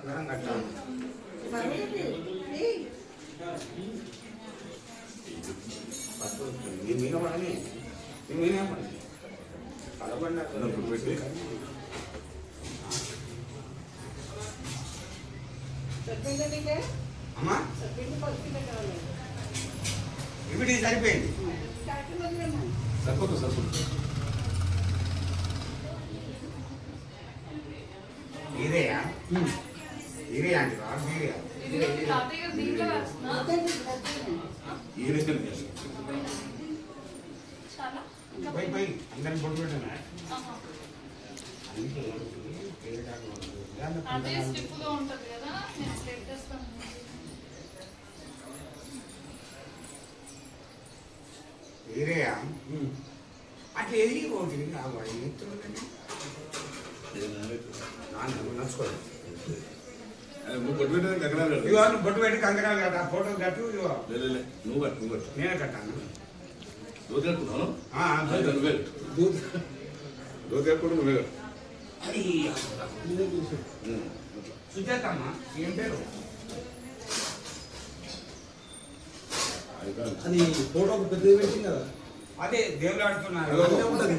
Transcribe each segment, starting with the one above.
కంగనం కట్టాలి నీ మీద పడని నీ మీద పడని పడకుండా పెట్టి అమ్మా ఇప్పుడు సరిపోయింది సరిపోతుంది సరిపోతుంది ఇదేయా అదే స్టిఫ్గా ఉంటది కదా నేను ప్లేట్ చేస్తాను వేరేయా అట్లా ఎదిగి పోతుంది కావాలి నాన్న నచ్చుకోలేదు నువ్వు కొట్టు పెట్టడానికి ఇగో నువ్వు బొట్టు పెట్టి కంకణాలు కట్ట ఫోటో కట్టు ఇగో లే నువ్వు కట్టు నువ్వు కట్టు. నేనే కట్టాను. దోతి కట్టుకున్నాను నువ్వే? కట్టు. దోతి కట్టుకుంటే నువ్వే కట్టు. సుజాతమ్మ ఏం పేరు? అది ఫోటోకి పెద్ద పెట్టింది కదా. అదే దేవుడు ఆడుతున్నారు. అల్లే ఉంటుంది.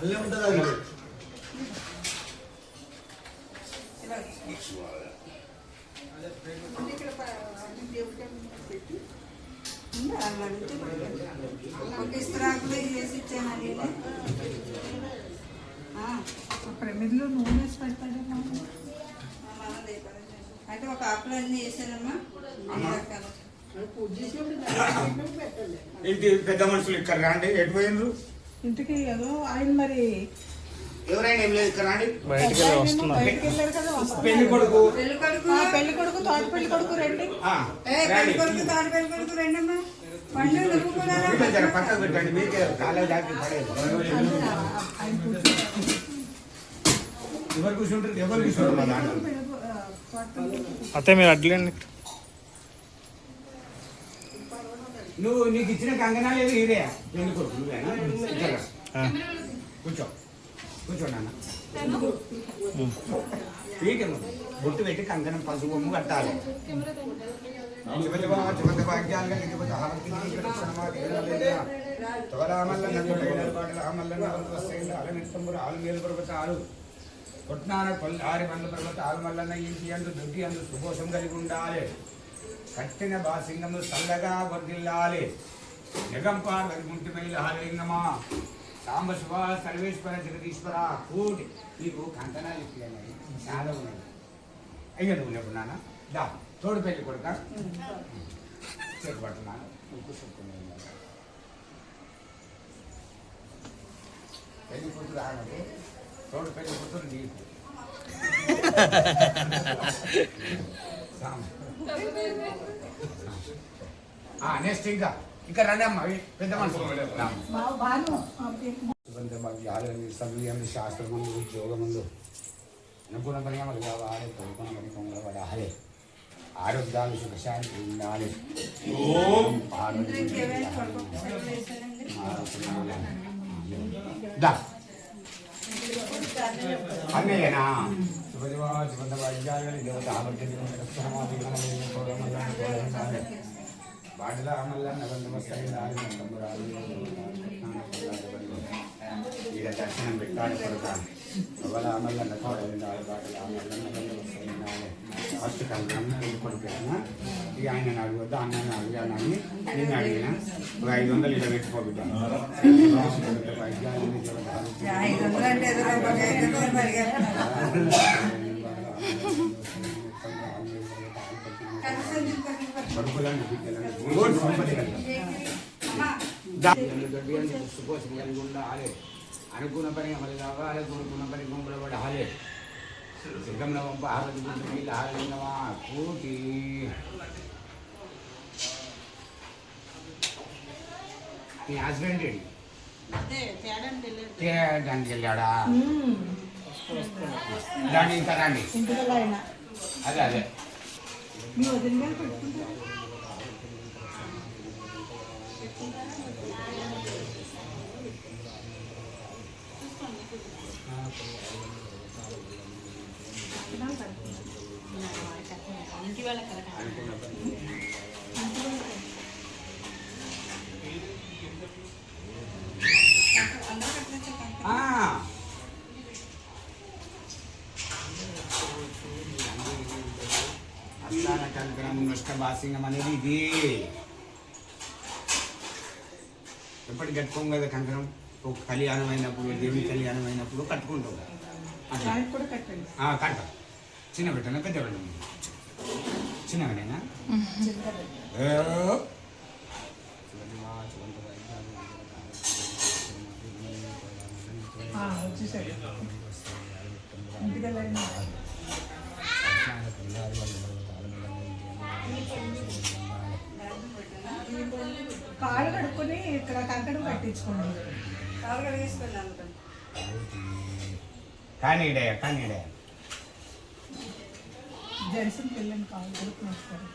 అల్లే ఉంటుంది అది ఒక ఇస్త్రాకులు వేసి ఇచ్చానండి ప్రమిదిలో నూనె వేసి అయితే అంటే ఒక ఆకులు అన్ని వేసానమ్మా ఇంటి పెద్ద మనుషులు ఇక్కడ రాండి. ఎటు పోయినరు ఇంటికి ఏదో ఆయన మరి ఎవరైనా ఏం లేదు ఇక్కడ రాండి. బయటికి వస్తారు. పెళ్ళి కొడుకు. పెళ్ళి కొడుకు? ఆ, పెళ్ళి కొడుకు తోట పెళ్ళి కొడుకు రండి. ఆ, ఏ పెళ్ళి రాండి కొడుకు తాడు పెళ్ళి కొడుకు రెండమ్మా. పండు నువ్వు కూడా రా. ఇట్లా జర పక్కకు పెట్టండి మీకే కాలేజ్ దాటి పడేది. ఆయన కూర్చో- ఎవరు కూర్చుంటారు? ఎవరు కూర్చుంటారు మా దాంట్లో పెళ్ళి కొ- ఆ, తోట పెళ్ళి కొడుకు. అతే మీరు అడ్లేండి నువ్వు నీకు ఇచ్చిన కంగనాలు ఏది ఇదే పెళ్ళి కొడుకు నువ్వేనా. కూర్చో. కూర్చో నాన్న పెను పీకే ముందు. బొట్టు పెట్టి కంకణం పసుపు బొమ్మ కట్టాలి. కొట్నాన ఆరి పర్వత మల్లన్న ఇంటి అందు దొడ్డి అందు సుభోషం కలిగి ఉండాలి. కట్టిన బాసింగము చల్లగా వర్దిల్లాలి జగంపార్ వరిగుంటి మైల హాలింగమా సాంబ శివ సర్వేశ్వర జగదీశ్వర కూటి. నీకు కంకణాలు ఇట్లనే చాలా ఉన్నాయి. అయ్యా నువ్వు లేవు నాన్న. దా తోడు పెళ్ళి కొడుక. చేతి పడుతున్నాను కూర్చుంటున్నాను పెళ్ళి కూతురు ఆగదు తోడు పెళ్ళి కూతురు నీకు. నెక్స్ట్ ఇంకా ఇంకా రండి అమ్మ పెద్ద మనుషులు. సమయంలో శాస్త్రముందు ఉద్యోగముందు అనుకున్న పని అమలు కావాలి కోరుకున్న పని పొంగలబడాలి ఆరోగ్యాలు సుఖశాంతి ఉండాలి. అన్నయ్యనా? శుభదివా భాగ్యాలని దేవత ఆరోగ్యం వాటిలో అమల్లన్న బంధువస్తాయి ఈడ దర్శనం పెట్టాలి కొడుకాను ఎవరు అమల్లన్న తోడైందాలి వాటిలో అమల్లన్న బంధువస్తాయి ఫస్ట్ కంకణం పెళ్లి కొడుకున్నా ఇక ఆయన అడగొద్దు అన్న అడిగానని నేను అడిగిన ఒక ఐదు వందలు ఇలా పెట్టుకోబిడ్డాను ఐదు వందలు అంటే ఇంకొకటి పట్టు. కొడుకులను బిడ్డలను గోడు సంపద కలిగి. అమ్మా అనుకున్న పని అమలు కావాలి కోరుకున్న పని గుంపులు పడాలి సిద్ధంలో పంప ఆరతి గుంపు నీళ్ళు ఆరలింగమా కూటి నీ హస్బెండ్ ఏంటి దానికి వెళ్ళాడా ఉమ్, దాన్ని ఇంకా రండి ఇంటికి ఆయన అదే అదే మీ వదిన గారు పెట్టుకుంటారు? ఇంటి వాళ్ళ కరెక్ట్ కంకణం నష్టభాసింగం అనేది ఇది ఎప్పటికి కట్టుకోం కదా కంకణం ఒక కళ్యాణం అయినప్పుడు దేవుని కళ్యాణం అయినప్పుడు కట్టుకుంటాం కట్ట చిన్న పెట్టనా పెద్ద పెట్టనా చిన్న వచ్చేసాడు ఇంటికి కంకణం కట్టించుకోండి కాలు కడిగేసుకోండి అందుకని కానీ ఇడయ కానీ ఇడయ జెంట్స్ని పిల్లని కాళ్ళు కడుక్కుని వస్తారు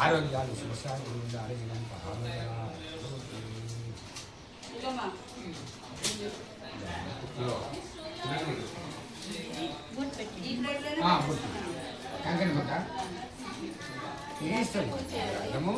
ఆరోగ్యాలు సుశాంతి ఆరోగ్యం ఇదిగోమ్మా. కంకణ కొట్ట ఇస్తాం ఏమో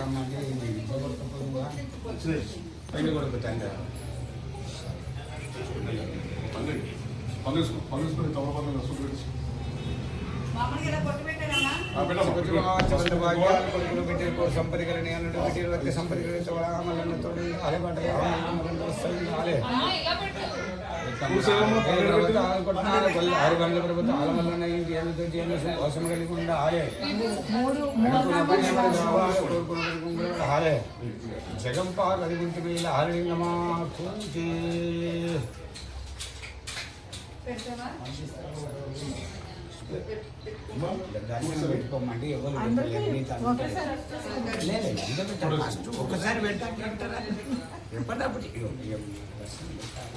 రమ్మంటే పెళ్ళి కొడుకు తండ్రి పండుగ పండుగ తమ పండుగ సుఖ మామూలుగా ఇలా కొట్టు పెట్టానమ్మా కొడుకులు పెట్టే సంపదికలని అన్నట్టు పెట్టే. ఆరు గంటల ప్రభుత్వం ఆలమల్లన్న ఇంటి అవసరం కలిగి ఉండే ఆలే జగంపా కలిగింటి వేల పూజే పెట్టుకోమండి ఎవరు అందరికీ ఒకసారి పెడతా ఎప్పటికప్పుడు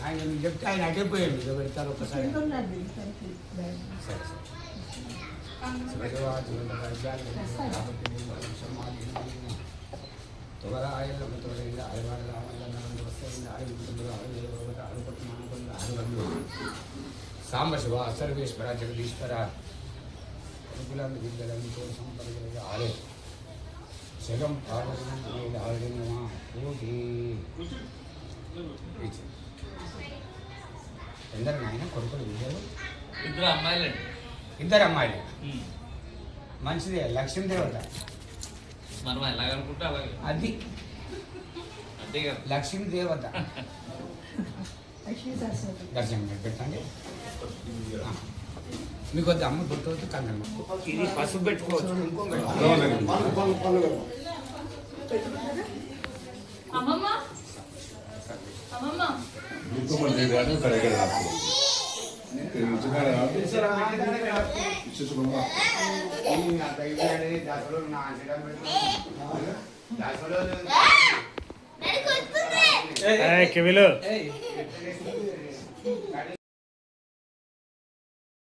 ఆయన మీకు చెప్తే ఆయన అడ్డిపోయాడు ఇక పెడతారు ఒకసారి కింద ఉన్నది సరికి బ్యాగ్. ఆయన సరే శివశివా, శివశివా, విద్యార్థి, కాబట్టి మనం సమాధి తువరాయ తొలగింది ఆడవాడ రామల్ల వస్తుంది ఆడి ఆడు ఆడు కొట్టుమానుకుంది ఆడు వందు సాంబ శివ సర్వేశ్వర జగదీశ్వర ఆలే జగం పార్వతి ఆడినమా కోటి ఎందరు నాయన కొడుకులు ఇద్దరు? ఇద్దరు అమ్మాయిలండి ఇద్దరు అమ్మాయిలు. మంచిదే లక్ష్మీ దేవత. మనం ఎలాగనుకుంటే అలాగే. అది. అంతే కదా. లక్ష్మీ దేవత. దర్శనం పెట్టండి. మీకు వద్ద అమ్మ గుర్తవుతూ కంగన ఇది పసుపు పెట్టుకోవచ్చు. అమ్మమ్మ అమ్మమ్మ కివిలు